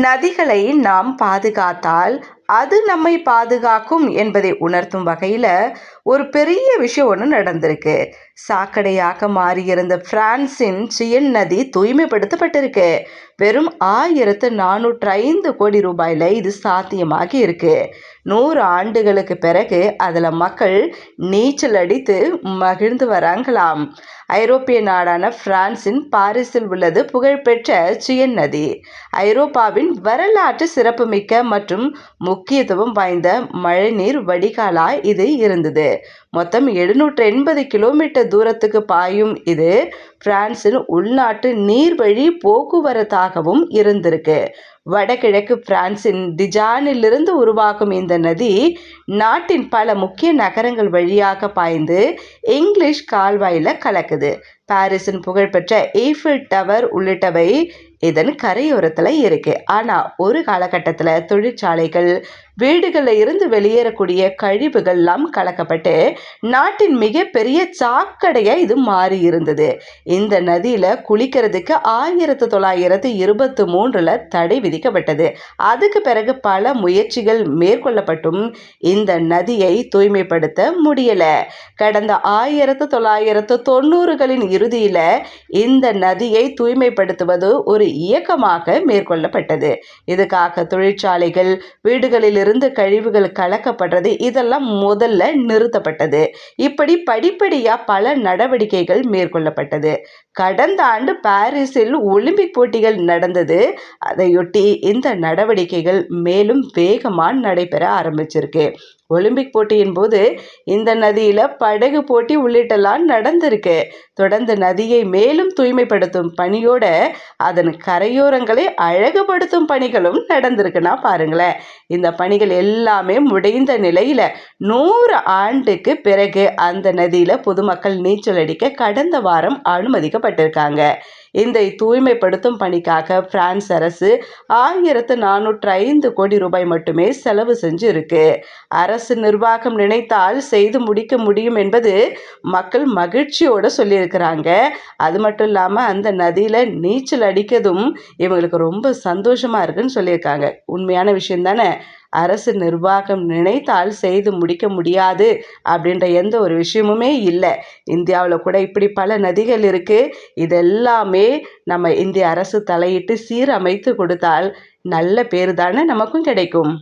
நதிகளை நாம் பாதுகாத்தால் அது நம்மை பாதுகாக்கும் என்பதை உணர்த்தும் வகையில் ஒரு பெரிய விஷயம் ஒன்று நடந்திருக்கு. சாக்கடையாக மாறியிருந்த பிரான்சின் சியன் நதி தூய்மைப்படுத்தப்பட்டிருக்கு. வெறும் ஆயிரத்து நானூற்று ஐந்து கோடி ரூபாயில் இது சாத்தியமாகி இருக்கு. நூறு ஆண்டுகளுக்கு பிறகு அதில் மக்கள் நீச்சல் அடித்து மகிழ்ந்து வராங்களாம். ஐரோப்பிய நாடான பிரான்சின் பாரிஸில் உள்ளது புகழ்பெற்ற சியன் நதி. ஐரோப்பாவின் வரலாற்று சிறப்புமிக்க மற்றும் முக்கியத்துவம் வாய்ந்த மழைநீர் வடிகாலாய் இது இருந்தது. மொத்தம் எழுநூற்று எண்பது கிலோமீட்டர் தூரத்துக்கு பாயும் இது பிரான்சின் உள்நாட்டு நீர்வழி போக்குவரத்தாகவும் இருந்திருக்கு. வடகிழக்கு பிரான்சின் டிஜானிலிருந்து உருவாகும் இந்த நதி நாட்டின் பல முக்கிய நகரங்கள் வழியாக பாய்ந்து இங்கிலீஷ் கால்வாயில் கலக்குது. பாரிஸின் புகழ்பெற்ற ஈஃபில் டவர் உள்ளிட்டவை இதன் கரையோரத்தில் இருக்குது ஆனால் ஒரு காலகட்டத்தில் தொழிற்சாலைகள் வீடுகளில் இருந்து வெளியேறக்கூடிய கழிவுகள்லாம் கலக்கப்பட்டு நாட்டின் மிகப்பெரிய சாக்கடையாக இது மாறி இருந்தது இந்த நதியில் குளிக்கிறதுக்கு ஆயிரத்தி தொள்ளாயிரத்தி இருபத்தி மூன்றில் தடை விதிக்கப்பட்டது. அதுக்கு பிறகு பல முயற்சிகள் மேற்கொள்ளப்பட்டும் இந்த நதியை தூய்மைப்படுத்த முடியலை. கடந்த ஆயிரத்தி தொள்ளாயிரத்து தொண்ணூறுகளின் இறுதியில் இந்த நதியை தூய்மைப்படுத்துவது ஒரு இயக்கமாக மேற்கொள்ளப்பட்டது. இதுக்காக தொழிற்சாலைகள் வீடுகளிலிருந்து கழிவுகள் கலக்கப்படுறது இதெல்லாம் முதல்ல நிறுத்தப்பட்டது. இப்படி படிப்படியாக பல நடவடிக்கைகள் மேற்கொள்ளப்பட்டது. கடந்த ஆண்டு பாரிஸில் ஒலிம்பிக் போட்டிகள் நடந்தது. அதையொட்டி இந்த நடவடிக்கைகள் மேலும் வேகமாக நடைபெற ஆரம்பிச்சிருக்கு. ஒலிம்பிக் போட்டியின் போது இந்த நதியில் படகு போட்டி உள்ளிட்டலாம் நடந்திருக்கு. தொடர்ந்து நதியை மேலும் தூய்மைப்படுத்தும் பணியோட அதன் கரையோரங்களை அழகுபடுத்தும் பணிகளும் நடந்திருக்குன்னா பாருங்களேன். இந்த பணிகள் எல்லாமே முடிந்த நிலையில் நூறு ஆண்டுக்கு பிறகு அந்த நதியில் பொதுமக்கள் நீச்சல் அடிக்க கடந்த வாரம் அனுமதிக்கப்பட்டிருக்காங்க இந்த தூய்மைப்படுத்தும் பணிக்காக பிரான்ஸ் அரசு ஆயிரத்து நானூற்று ஐந்து கோடி ரூபாய் மட்டுமே செலவு செஞ்சு இருக்கு அரசு நிர்வாகம் நினைத்தால் செய்து முடிக்க முடியும் என்பது மக்கள் மகிழ்ச்சியோடு சொல்லியிருக்கிறாங்க. அது மட்டும் இல்லாமல் அந்த நதியில் நீச்சல் அடிக்கிறதும் இவங்களுக்கு ரொம்ப சந்தோஷமாக இருக்குன்னு சொல்லியிருக்காங்க. உண்மையான விஷயம் தானே? அரசு நிர்வாகம் நினைத்தால் செய்து முடிக்க முடியாது அப்படின்ற எந்த ஒரு விஷயமுமே இல்லை. இந்தியாவில் கூட இப்படி பல நதிகள் இருக்குது இதெல்லாமே நம்ம இந்திய அரசு தலையிட்டு சீரமைத்து கொடுத்தால் நல்ல பேர் தானே நமக்கும் கிடைக்கும்.